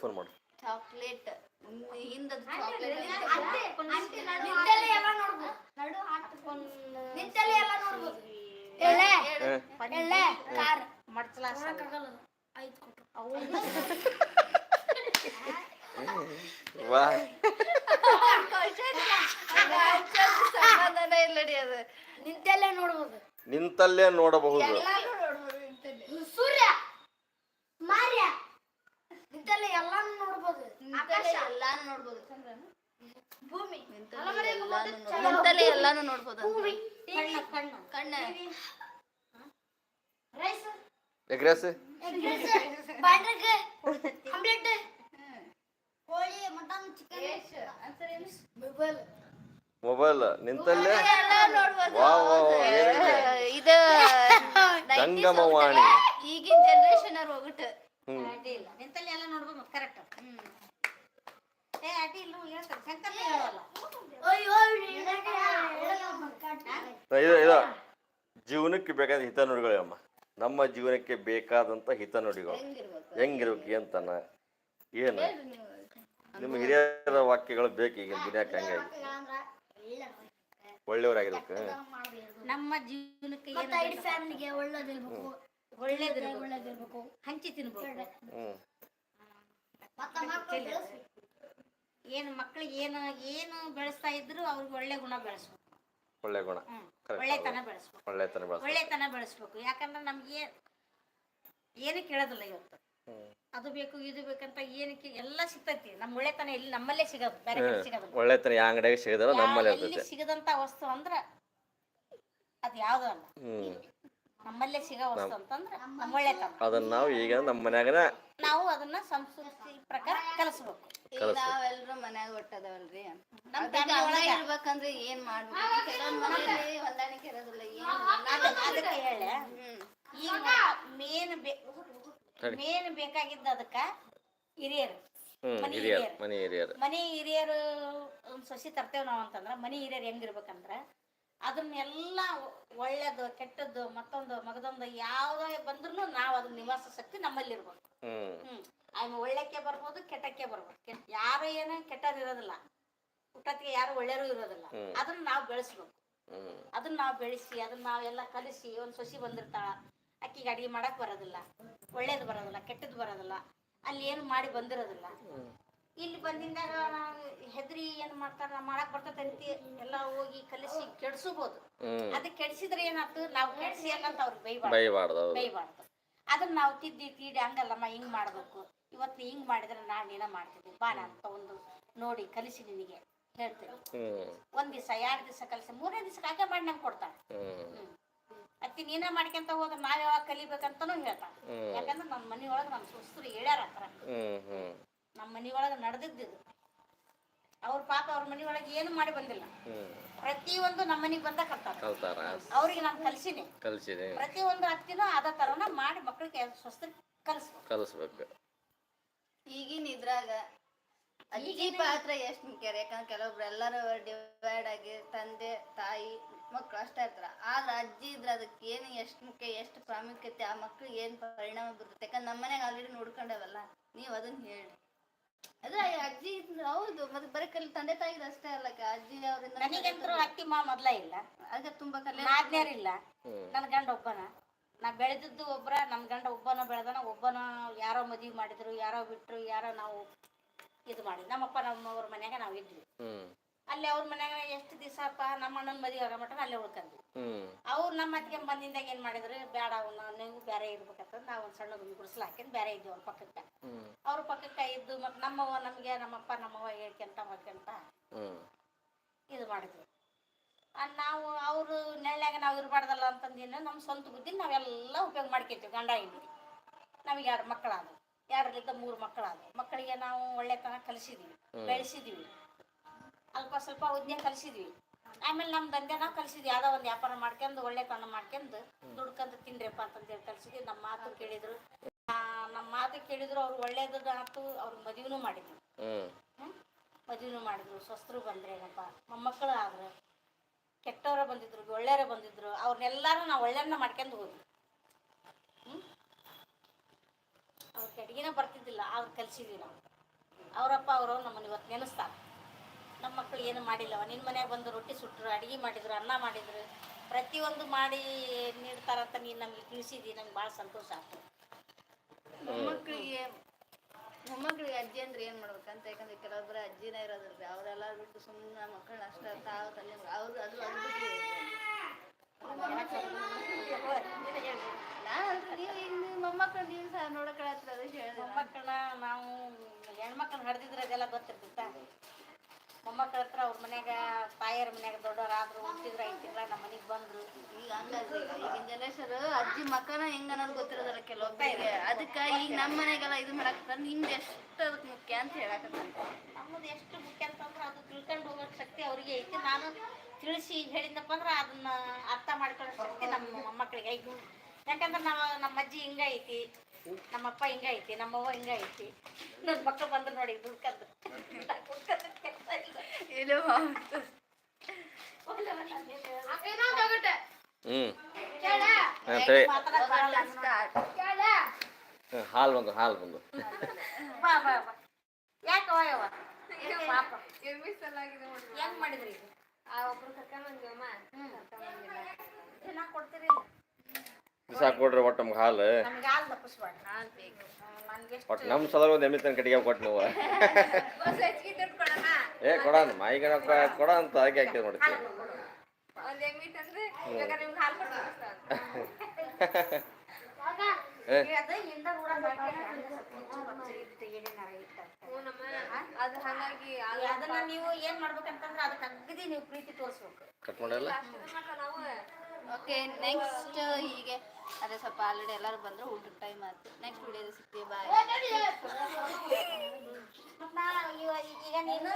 ಫೋನ್ ಮಾಡು. ಚಾಕ್ಲೇಟ್ ಹಿಂದದು ಚಾಕ್ಲೇಟ್ ನಿಂತಲ್ಲೇ ಎಲ್ಲ ನೋಡ್ಬೋದು. ನಿಂತಲ್ಲೇ ಎಲ್ಲ ನೋಡ್ಬೋದು. ಎಳೆ ಎಳೆ ಕಾರ್. ತಗೊಳಕ್ಕಾಗಲ್ಲ ಐದು ಕೊಟ್ಟು ವಾ ಸಂಬಂಧನೇ ಇಲ್ಲಡಿ ಅದು ನಿಂತಲ್ಲೇ ನೋಡ್ಬೋದು ನಿಂತಲ್ಲೇ ನೋಡಬಹುದು ಎಲ್ಲಾನು ನೋಡ್ಬೋದು ಇಂತಲ್ಲಿ. ಸೂರ್ಯ ಮಾರ್ಯ ನಿಂತಲ್ಲೇ ಎಲ್ಲಾನು ನೋಡ್ಬೋದು ಆಕಾಶ ಎಲ್ಲಾನು ನೋಡ್ಬೋದು ಚಂದ್ರನ ಭೂಮಿ ನಿಂತಲ್ಲೇ ಎಲ್ಲಾನು ನೋಡ್ಬೋದು. ನಿಂತಲ್ಲೇ ಎಲ್ಲಾನು ನೋಡ್ಬೋದು ಅಂತ. ಭೂಮಿ ಕಣ್ಣು ಕಣ್ಣು ಕಣ್ಣ rice mutton chicken mobile mobile ನಿಂತಲ್ಲೇ? ವಾ ವಾ ಇದು? [laughs] ಜಂಗಮವಾಣಿ ಈಗಿನ ಜನರೇಷನ್ ಅವ್ರು ಹೋಗ್ಬಿಟ್ಟು. ಇಲ್ಲ. ನಿಂತಲ್ಲಿ ಎಲ್ಲ ನೋಡ್ಬೋದು ಕರೆಕ್ಟ್ ಹ್ಮ್. ಏ ಅಡ್ಡಿ ಇಲ್ಲ ಹೇಳ್ತಾರೆ. ಶಂಕರ ಹೇಳಲ್ಲ ಅಯ್ಯೋ ಇದು ಇದು. ಜೀವನಕ್ಕೆ ಬೇಕಾದ ಹಿತನುಡಿಗಳು ಅಮ್ಮ. ನಮ್ಮ ಜೀವನಕ್ಕೆ ಬೇಕಾದಂತ ಹಿತನುಡಿಗಳು ಹೆಂಗಿರ್ಬೇಕು? ಹೆಂಗಿರ್ಬೇಕು ಅಂತನ ಏನು? ನಿಮ್ಮ ಹಿರಿಯರ ವಾಕ್ಯಗಳು ಬೇಕು ಈಗಿನ ದಿನಕ್ಕೆ ಹಂಗಾಗಿ. ಒಳ್ಳೆಯವರಾಗಿರ್ಬೇಕು. ನಮ್ಮ ಜೀವನಕ್ಕೆ ಫ್ಯಾಮಿಲಿಗೆ ಒಳ್ಳೇದಿರ್ಬೇಕು. ಒಳ್ಳೇದಿರ್ಬೇಕು. ಒಳ್ಳೇದಿರ್ಬೇಕು. ಹಂಚಿ ತಿನ್ಬೇಕು. ಏನು ಮಕ್ಕಳಿಗೆ ಏನು ಏನು ಬೆಳೆಸ್ತಾ ಇದ್ರು ಅವ್ರಿಗೆ ಒಳ್ಳೆ ಗುಣ ಬೆಳೆಸ್ಬೇಕು. ಒಳ್ಳೆ ಗುಣ. ಒಳ್ಳೆತನ ಬೆಳೆಸ್ಬೇಕು. ಒಳ್ಳೆತನ ಬೆಳೆಸ್ಬೇಕು. ಒಳ್ಳೆತನ ಬೆಳೆಸ್ಬೇಕು. ಯಾಕಂದ್ರೆ ನಮ್ಗೆ ಏನು ಕೇಳೋದಿಲ್ಲ ಇವತ್ತು. ಅದು ಬೇಕು ಇದು ಬೇಕಂತ ಏನಕ್ಕೆ ಎಲ್ಲ ಸಿಗ್ತೈತಿ. ನಮ್ಮ ಒಳ್ಳೆತನ ಇಲ್ಲಿ ನಮ್ಮಲ್ಲೇ ಸಿಗೋದು. ಬೇರೆ ಕಡೆ ಸಿಗೋದು ಒಳ್ಳೆತನ ಯಾವ ಅಂಗಡಿಯಾಗ ಸಿಗದಲ್ಲ ನಮ್ಮಲ್ಲಿ ಇರ್ತೈತೆ. ಸಿಗದಂತ ವಸ್ತು ಅಂದ್ರೆ ಅದು ಯಾವುದು ಅಲ್ಲ. ನಮ್ಮಲ್ಲೇ ಸಿಗೋ ವಸ್ತು ಅಂತಂದ್ರೆ ನಮ್ಮ ಒಳ್ಳೆತನ ಅದನ್ನ ನಾವು ಈಗ ನಮ್ಮ ಮನ್ಯಾಗನ ನಾವು ಅದನ್ನ ಸಂಸ್ಕೃತಿ ಪ್ರಕಾರ ಕಲಿಸ್ಬೇಕು. ನಾವೆಲ್ರೂ ಮನ್ಯಾಗ ಹೊಟ್ಟದವಲ್ರಿ. ನಮ್ ಒಳಗ. ಇರ್ಬೇಕಂದ್ರೆ ಏನ್ ಮಾಡ್ಬೇಕು? ಕೆಲವೊಂದ್ ಮನೇಲಿ ಹೊಂದಾಣಿಕೆ ಇರೋದಿಲ್ಲ ಅದಕ್ಕೆ ಹೇಳ. ಈಗ ಮೇನ್ ಮೇನ್ ಬೇಕಾಗಿದ್ದ ಅದಕ್ಕ ಹಿರಿಯರು. ಮನೆ ಹಿರಿಯರ್. ಮನೆ ಹಿರಿಯರ್. ಮನೆ ಹಿರಿಯರು ಒಂದ್ ಸೊಸಿ ತರ್ತೇವ್ ನಾವ್ ಅಂತಂದ್ರ ಮನೆ ಹಿರಿಯರು ಹೆಂಗಿರ್ಬೇಕಂದ್ರ ಅದನ್ನೆಲ್ಲ ಒಳ್ಳೇದು ಕೆಟ್ಟದ್ದು ಮತ್ತೊಂದು ಮಗದೊಂದು ಯಾವ್ದೇ ಬಂದ್ರು ನಾವ್ ಅದನ್ನ ನಿವಾಸ ಶಕ್ತಿ ನಮ್ಮಲ್ಲಿ ಇರ್ಬೇಕು. ಹ್ಮ್. ಆಮೇಲೆ ಒಳ್ಳೆಕ್ಕೆ ಬರ್ಬೋದು ಕೆಟ್ಟಕ್ಕೆ ಬರ್ಬೋದು. ಯಾರು ಏನೋ ಕೆಟ್ಟರು ಇರೋದಿಲ್ಲ. ಊಟಕ್ಕೆ ಯಾರು ಒಳ್ಳೆಯರು ಇರೋದಿಲ್ಲ. ಅದನ್ನ ನಾವು ಬೆಳೆಸ್ಬೇಕು. ಅದನ್ನ ನಾವು ಬೆಳೆಸಿ ಅದನ್ನ ನಾವೆಲ್ಲ ಕಲಿಸಿ ಒಂದು ಸೊಸಿ ಬಂದಿರ್ತಾಳ ಅಕ್ಕಿಗೆ ಅಡಿಗೆ ಮಾಡಕ್ ಬರೋದಿಲ್ಲ. ಒಳ್ಳೇದು ಬರೋದಿಲ್ಲ ಕೆಟ್ಟದ್ದು ಬರೋದಿಲ್ಲ. ಅಲ್ಲಿ ಏನು ಮಾಡಿ ಬಂದಿರೋದಿಲ್ಲ. ಇಲ್ಲಿ ಬಂದಿಂದಾಗ ಹೆದ್ರಿ ಏನ್ ಮಾಡ್ತಾರ ಮಾಡಕ್ ಬರ್ತದಂತಿ ಎಲ್ಲ ಹೋಗಿ ಕಲಿಸಿ ಕೆಡ್ಸಬಹುದು ಅದ ಕೆಡಿಸಿದ್ರೆ ಏನಾಯ್ತು ನಾವು ಕೆಡ್ಸಿ ಅಂತ ಅವ್ರಿಗೆ ಬೈಬಾರ್ದು ಬೈಬಾರ್ದು ಅದನ್ನ ನಾವು ತಿದ್ದಿ ತೀಡಿ ಹಂಗಲ್ಲಮ್ಮ ಹಿಂಗ್ ಮಾಡ್ಬೇಕು. ಇವತ್ತು ನೀ ಹಿಂಗ್ ಮಾಡಿದ್ರೆ ನಾನು ನೀನ ಮಾಡ್ತೀನಿ. ಬಾ ಅಂತ ಒಂದು ನೋಡಿ ಕಲಿಸಿ ನಿನಗೆ ಹೇಳ್ತೀನಿ. ಒಂದ್ ದಿವಸ ಎರಡ್ ದಿವಸ ಕಲಿಸಿ ಮೂರನೇ ದಿವಸಕ್ಕೆ ಹಾಗೆ ಮಾಡಿ ನಂಗೆ ಕೊಡ್ತಾಳೆ. ಅತ್ತಿ ನೀನ ಮಾಡ್ಕೊಂತ ಹೋದ್ರೆ ನಾವ್ ಯಾವಾಗ ಕಲಿಬೇಕಂತನೂ ಹೇಳ್ತಾಳೆ. ಯಾಕಂದ್ರೆ ನಮ್ಮ ಮನೆಯೊಳಗೆ ನಮ್ಮ ಸುಸ್ತರು ಹೇಳ್ಯಾರ ಹತ್ರ. ನಮ್ಮ ಮನೆಯೊಳಗೆ ನಡೆದಿದ್ದು ಅವ್ರ ಪಾಪ ಅವ್ರ ಮನೆಯೊಳಗೆ ಏನು ಮಾಡಿ ಬಂದಿಲ್ಲ. ಪ್ರತಿಯೊಂದು ನಮ್ಮ ಮನೆಗೆ ಬಂದ ಕಲ್ತಾರ. ಅವ್ರಿಗೆ ನಾನು ಕಲ್ಸಿನಿ. ಕಲ್ಸಿದೆ. ಪ್ರತಿಯೊಂದು ಅತ್ತಿನೂ ಅದ ತರನ ಮಾಡಿ ಮಕ್ಕಳಿಗೆ ಸ್ವಸ್ಥ ಕಲಿಸ್ಬೇಕು. ಕಲಿಸ್ಬೇಕು. ಈಗಿನ ಇದ್ರಾಗ ಅಜ್ಜಿ ಪಾತ್ರ ಎಷ್ಟ್ ಮುಖ್ಯ ರೀ? ಯಾಕಂದ್ರೆ ಕೆಲವೊಬ್ರು ಎಲ್ಲರೂ ಡಿವೈಡ್ ಆಗಿ ತಂದೆ ತಾಯಿ ಮಕ್ಳು ಅಷ್ಟೇ ಇರ್ತಾರ. ಆದ್ರೆ ಅಜ್ಜಿ ಇದ್ರ ಅದಕ್ಕೆ ಏನು ಎಷ್ಟು ಮುಖ್ಯ ಎಷ್ಟು ಪ್ರಾಮುಖ್ಯತೆ ಆ ಮಕ್ಳಿಗೆ ಏನ್ ಪರಿಣಾಮ ಬೀರುತ್ತೆ? ಯಾಕಂದ್ರೆ ನಮ್ಮ ಮನೆಗೆ ಆಲ್ರೆಡಿ ನೋಡ್ಕೊಂಡವಲ್ಲ ನೀವು ಅದನ್ನ ಹೇಳಿ ಅದ್ರ ಅಜ್ಜಿ ಇದ್ರ ಹೌದು ಮತ್ತೆ ಬರೀ ಕಲಿ ತಂದೆ ತಾಯಿ ಅಷ್ಟೇ ಅಲ್ಲ ಅಜ್ಜಿ ಅವರಿಂದ ನನಗಂತರೂ ಅತ್ತಿ ಮಾ ಮೊದ್ಲ ಇಲ್ಲ. ಅದಕ್ಕೆ ತುಂಬಾ ಕಲೆ ಹ್ಮ್. ನನ್ನ ಗಂಡ ಒಬ್ಬನ. ನಾ ಬೆಳೆದಿದ್ದು ಒಬ್ಬರ ನಮ್ಮ ಗಂಡ ಒಬ್ಬನ ಬೆಳೆದನ ಒಬ್ಬನ ಯಾರೋ ಮದುವೆ ಮಾಡಿದ್ರು ಯಾರೋ ಬಿಟ್ರು ಯಾರೋ ನಾವು ಇದು ಮಾಡಿದ್ವಿ. ನಮ್ಮಪ್ಪ ನಮ್ಮವ್ರ ಮನ್ಯಾಗ ನಾವು ಇದ್ವಿ. ಅಲ್ಲಿ ಅವ್ರ ಮನ್ಯಾಗ ಎಷ್ಟು ದಿವಸಪ್ಪ ನಮ್ಮ ಅಣ್ಣನ ಮದುವೆ ಆಗೋ ಮಟ್ಟ ಅಲ್ಲೇ ಉಳ್ಕೊಂಡ್ವಿ ಅವ್ರು ನಮ್ಮ ಅತ್ತಿಗೆ ಬಂದಿಂದಾಗ ಏನು ಮಾಡಿದ್ರು ಬೇಡ ಅವನ್ನ ನೀವು ಬೇರೆ ಇರ್ಬೇಕಂತ ನಾವು ಒಂದು ಸಣ್ಣ ಗುಡಿಸಲು ಹಾಕ್ಯಂಡು ಬೇರೆ ಇದ್ವಿ ಅವ್ರ ಪಕ್ಕಕ್ಕೆ. ಅವ್ರ ಪಕ್ಕಕ್ಕೆ ಇದ್ದು ಮತ್ತೆ ನಮ್ಮವ್ವ ನಮಗೆ ನಮ್ಮಪ್ಪ ನಮ್ಮವ್ವ ಹೇಳ್ಕೊಂತ ಮಾಡ್ಕೊಂತ ಇದು ಮಾಡಿದ್ವಿ. ನಾವು ಅವರು ನೆಳ್ಳ್ಯಾಗ ನಾವು ಇರಬಾರ್ದಲ್ಲ ಅಂತಂದಿನ ನಮ್ಮ ಸ್ವಂತ ಬುದ್ಧಿ ನಾವೆಲ್ಲ ಉಪಯೋಗ ಮಾಡ್ಕೊತೀವಿ ಗಂಡ ಹೆಂಡತಿ. ನಮಗೆ ಎರಡು ಮಕ್ಕಳಾದವು. ಎರಡರಿಂದ ಮೂರು ಮಕ್ಕಳಾದವು. ಮಕ್ಕಳಿಗೆ ನಾವು ಒಳ್ಳೆತನ ಕಲಿಸಿದ್ವಿ ಬೆಳೆಸಿದ್ವಿ. ಅಲ್ಪ ಸ್ವಲ್ಪ ಉದ್ಯ ಕಲಿಸಿದ್ವಿ. ಆಮೇಲೆ ನಮ್ಮ ದಂಧೆ ನಾವು ಕಲಿಸಿದ್ವಿ. ಯಾವುದೋ ಒಂದು ವ್ಯಾಪಾರ ಮಾಡ್ಕೊಂಡು ಒಳ್ಳೆತನ ಮಾಡ್ಕೊಂಡು ದುಡ್ಕೊಂಡು ತಿನ್ರಿಪ್ಪ ಅಂತಂದೇಳಿ ಕಲಿಸಿದ್ವಿ. ನಮ್ಮ ಮಾತು ಕೇಳಿದ್ರು. ಆ, ನಮ್ಮ ಮಾತು ಕೇಳಿದ್ರು. ಅವ್ರು ಒಳ್ಳೇದು ಆಯ್ತು ಅವ್ರ ಮದುವೆನೂ ಮಾಡಿದ್ವಿ ಮಾಡಿದ್ರು. ಮದುವೆನೂ ಮಾಡಿದ್ರು. ಸ್ವಸ್ಥರು ಬಂದ್ರೇನಪ್ಪ. ಮೊಮ್ಮಕ್ಕಳು ಆದ್ರು. ಕೆಟ್ಟವರ ಬಂದಿದ್ರು ಒಳ್ಳೆಯರ ಬಂದಿದ್ರು, ಅವ್ರನ್ನೆಲ್ಲರೂ ನಾವು ಒಳ್ಳೆಯನ್ನ ಮಾಡ್ಕೊಂಡು ಹೋದ್ವಿ. ಅವ್ರ ಅಡುಗೆನೇ ಬರ್ತಿದ್ದಿಲ್ಲ, ಅವ್ರು ಕಲಿಸಿದ್ವಿ ನಾವು. ಅವರಪ್ಪ, ಅವರು ನಮ್ಮನ್ನು ಇವತ್ತು ನೆನೆಸ್ತಾರೆ. ನಮ್ಮ ಮಕ್ಕಳು ಏನು ಮಾಡಿಲ್ಲವ? ನಿನ್ನ ಮನೆಗೆ ಬಂದು ರೊಟ್ಟಿ ಸುಟ್ಟರು ಅಡುಗೆ ಮಾಡಿದ್ರು, ಅನ್ನ ಮಾಡಿದ್ರು, ಪ್ರತಿಯೊಂದು ಮಾಡಿ ನೀಡ್ತಾರಂತ ನೀನು ನಮಗೆ ತಿಳಿಸಿದಿ ನಮ್ಗೆ ಭಾಳ ಸಂತೋಷ ಆಗ್ತದೆ. ಮೊಮ್ಮಕ್ಕಳಿಗೆ ಮೊಮ್ಮಕ್ಕಳಿಗೆ ಅಜ್ಜಿ ಅಂದ್ರೆ ಏನ್ ಮಾಡ್ಬೇಕಂತ ಯಾಕಂದ್ರೆ ಕೆಲವೊಬ್ಬರ ಅಜ್ಜಿನೇ ಇರೋದಿಲ್ಲ. ಅವರೆಲ್ಲ ಬಿಟ್ಟು ಸುಮ್ಮನೆ ಮಕ್ಕಳನ್ನ ಅಷ್ಟ ತಾವ ತಂದೆ ಅವ್ರು ಅದು ಅದು ಮೊಮ್ಮಕ್ಕಳು ನೀವು ಸಹ ನೋಡಕಳತ್ರ ಅದು ಹೇಳಿದೆ ಮಕ್ಕಳನ್ನ ನಾವು ಹೆಣ್ಮಕ್ಳನ್ನ ಹಡ್ದಿದ್ರೆ ಅದೆಲ್ಲ ಗೊತ್ತಿರ್ತಿತ್ತ ಮೊಮ್ಮಕ್ಕಳ ಹತ್ರ ಅವ್ರ ಮನ್ಯಾಗ ತಾಯಿಯರ ಮನ್ಯಾಗ ದೊಡ್ಡವರಾದ್ರು ಹುಟ್ಟಿದ್ರ ಐದು ತಿಂಗಳ ನಮ್ಮ ಮನೆಗೆ ಬಂದ್ರು. ಈಗ ಹಂಗಲ್ರಿ ಈಗಿನ ಜನರೇಶನ್ ಅಜ್ಜಿ ಮಕ್ಕನ ಹೆಂಗ ಅನ್ನೋದು ಗೊತ್ತಿರೋದಲ್ಲ ಕೆಲವೊಬ್ಬರಿಗೆ ಅದಕ್ಕೆ ಈಗ ನಮ್ಮ ಮನೆಗೆಲ್ಲ ಇದು ಮಾಡಕ್ ನಿಮ್ದು ಎಷ್ಟು ಅದಕ್ಕೆ ಮುಖ್ಯ ಅಂತ ಹೇಳಕತ್ತಾರ. ನಮ್ಮದು ಎಷ್ಟು ಮುಖ್ಯ ಅಂತಂದ್ರೆ ಅದು ತಿಳ್ಕೊಂಡು ಹೋಗೋ ಶಕ್ತಿ ಅವ್ರಿಗೆ ಐತಿ. ನಾನು ತಿಳಿಸಿ ಹೇಳಿದ್ನಪ್ಪ ಅಂದ್ರೆ ಅದನ್ನ ಅರ್ಥ ಮಾಡ್ಕೊಳ್ಳೋ ಶಕ್ತಿ ನಮ್ಮ ಮೊಮ್ಮಕ್ಕಳಿಗೆ ಐತಿ. ಯಾಕಂದ್ರೆ ನಾವು ನಮ್ಮ ಅಜ್ಜಿ ಹಿಂಗ ಐತಿ. ನಮ್ಮಪ್ಪ ಹಿಂಗ ಐತಿ ನಮ್ಮವ್ವ ಹಿಂಗ ಐತಿ. ನನ್ನ ಮಕ್ಕಳು ಬಂದ್ರು ನೋಡಿ ದುಡ್ಕಂದು ಇಲ್ಲ. ಹ್ಮ್. ಹಾ, ಸರಿ. ಸ್ಟಾರ್ಟ್ ಹ್ಮ್, ಹಾಲು ಬಂದು ಹಾಲು ಬಂದು. ಬಾ ಬಾ ಬಾ. ಯಾಕವ ಯವ್ವ ಪಾಪ. ಹೆಂಗ್ ಮಾಡಿದ್ರಿ ಇದು? ದಿನ ಕೊಡ್ತೀರಿ ದಿವಸ ಕೊಡ್ರಿ ಒಟ್ಟು ನಮ್ಗೆ ಹಾಲು. ಒಟ್ಟು ನಮ್ಮ ಸಲ ಒಂದು ಎಮ್ಮೆ ತನಕ ಕಟ್ಟಿಗೆ ಕೊಟ್ಟು ನೀವು? ಏ ಕೊಡೋಣ ಮಾಯಿಗೆ ಕೊಡ ಅಂತ ಹಾಕಿ ಹಾಕಿದ್ ಮಾಡ್ತೀವಿ. ಏ. ಅದು ಹಿಂದ ಕೂಡ ಅದು ಹಾಗಾಗಿ ಅದನ್ನ ನೀವು ಏನ್ ಮಾಡ್ಬೇಕಂತಂದ್ರೆ ಅದಕ್ಕೆ ನೀವು ಪ್ರೀತಿ ತೋರಿಸ್ಬೇಕು. ಕಟ್ ಮಾಡಲ್ಲ? ನಾವು. ಓಕೆ ನೆಕ್ಸ್ಟ್ uh, ಹೀಗೆ. ಅದೇ ಸ್ವಲ್ಪ ಆಲ್ರೆಡಿ ಎಲ್ಲರೂ ಬಂದ್ರು ಊಟಕ್ಕೆ ಟೈಮ್ ಆಯ್ತು. ನೆಕ್ಸ್ಟ್ ವಿಡಿಯೋ ಸಿಗ್ತೀವಿ ಬಾಯ್ ಈಗ ನೀನು